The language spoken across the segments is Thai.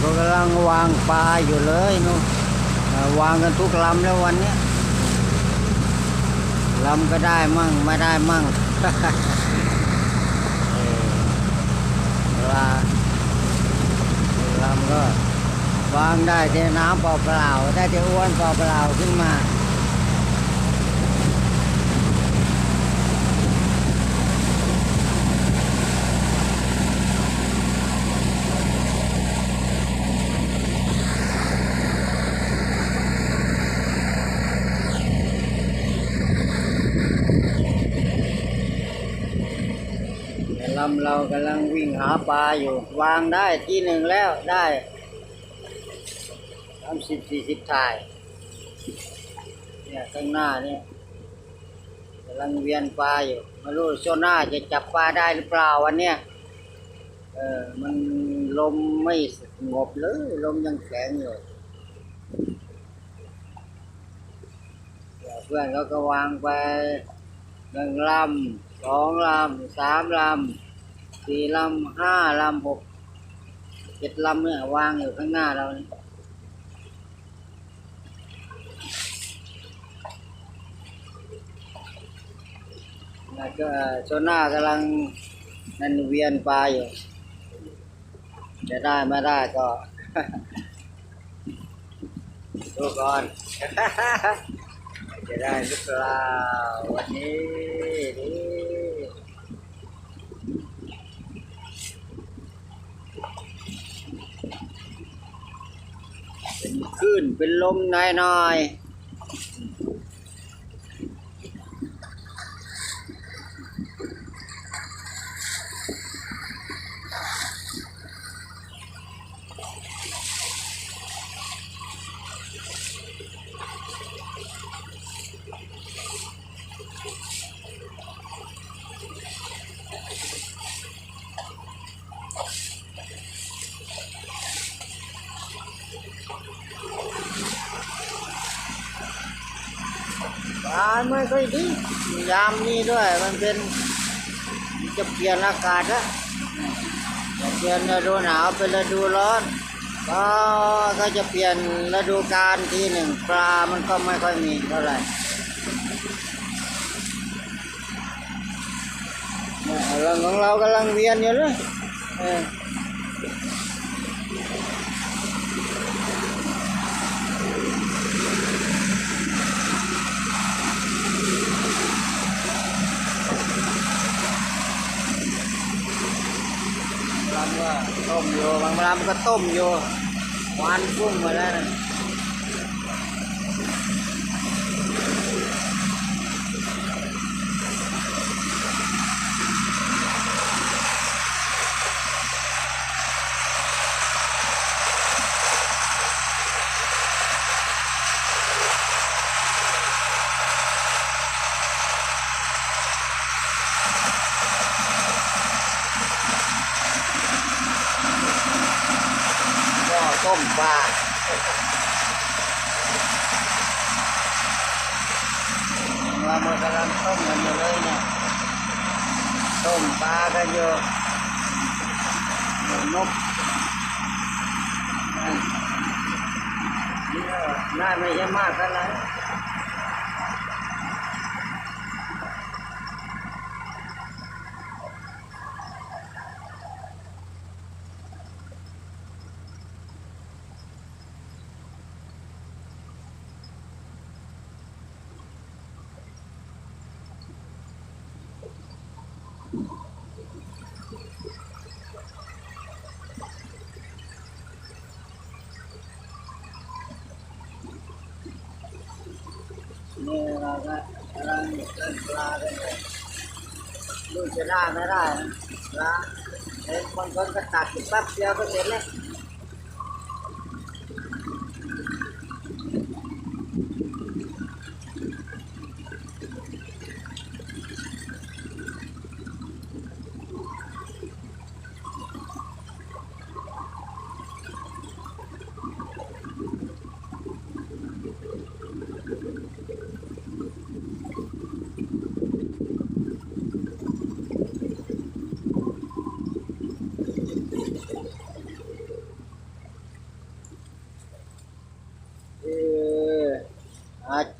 ก็กำลังวางปลาอยู่เลยนู่นวางกันทุกลำแล้ววันนี้ลำก็ได้มั่งไม่ได้มั่งลาลำก็วางได้แต่น้ำเปล่าๆได้แต่อ้วนเปล่าๆขึ้นมาำเรากำลังวิ่งหาปลาอยู่ วางได้ที่หนึ่งแล้วได้สามสิบสี่สิบถ่าย เนี่ยข้างหน้านี่กำลังเวียนปลาอยู่ไม่รู้โซน่าจะจับปลาได้หรือเปล่าวันเนี้ยเออมันลมไม่สงบเลยลมยังแข็งอยู่เดี๋ยวเพื่อนเขาก็วางไปหนึ่งลำสองลำสามลำ สี่ลำห้าลำหกเจ็ดลำเนี่ยวางอยู่ข้างหน้าเรานี่แล้วก็โซน่ากำลังนั่นเวียนปลาอยู่จะได้ไม่ได้ก็ดูก่อนจะได้หรือเปล่าวันนี้ ดิเป็นคลื่นเป็นลมหน่อยๆ ปลาไม่ค่อยดียามนี้ด้วย มันเป็นจะเปลี่ยนอากาศแล้วจะเปลี่ยนฤดูหนาวเป็นฤดูร้อนก็ก็จะเปลี่ยนฤดูกาลทีหนึ่งปลามันก็ไม่ค่อยมีเท่าไหร่เรื่องของเรากำลังเวียนอยู่เลยเออ ลำ ก็ต้มอยู่บางลำก็ ต้มปลาเรามากำลังต้มกันอยู่เลยเนี่ยต้มปลากันอยู่นกนั่นนี่ก็น่าไม่ใช่มากเท่าไหร่ นี่เราก็กำลังเล่นปลากันอยู่ดูจะได้ไม่ได้นะปลาเห็นคนคนก็ตัดแป๊บเดียวก็เสร็จแล้ว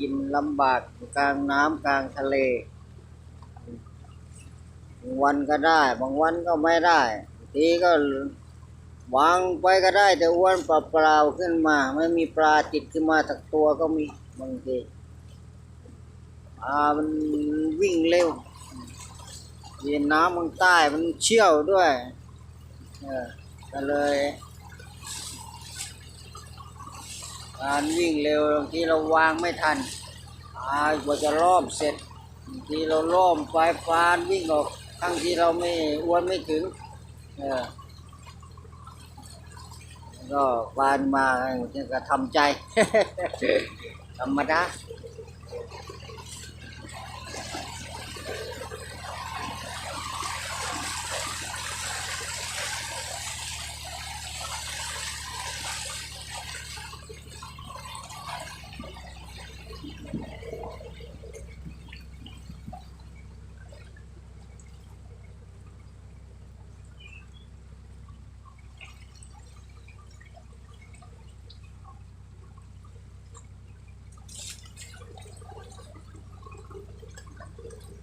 ินลำบากกลางน้ำกลางทะเลบางวันก็ได้ บางวันก็ไม่ได้ ทีก็วางไปก็ได้ แต่อ้วนเปล่าๆขึ้นมา ไม่มีปลาติดขึ้นมาสักตัวก็มีบางทีปลามันวิ่งเร็วเย็นน้ำมันใต้มันเชี่ยวด้วย เออก็เลย การวิ่งเร็วบางทีเราวางไม่ทันอากว่าจะล้อมเสร็จบางทีเราล้อมไฟฟานวิ่งออกทั้งที่เราไม่อ้วนไม่ถึงเออก็ฟานมาจะก็ทำใจ ธรรมดา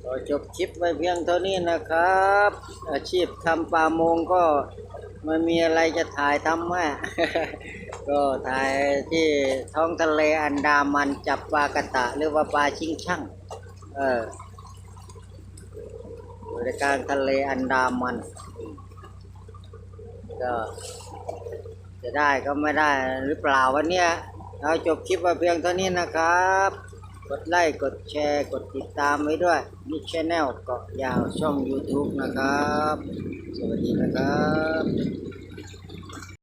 ก็จบคลิปไว้เพียงเท่านี้นะครับ อาชีพทำปลามงก็ไม่มีอะไรจะถ่ายทำแม่ก็ถ่ายที่ท้องทะเลอันดามันจับปลากระตะหรือว่าปลาชิงช่างเอออยู่ในกางทะเลอันดามันก็จะได้ก็ไม่ได้หรือเปล่าวันนี้เราจบคลิปไว้เพียงเท่านี้นะครับ กดไลค์ กดแชร์ กดติดตามไว้ด้วยนี่ชแนลเกาะยาวช่อง YouTube นะครับ สวัสดีนะครับ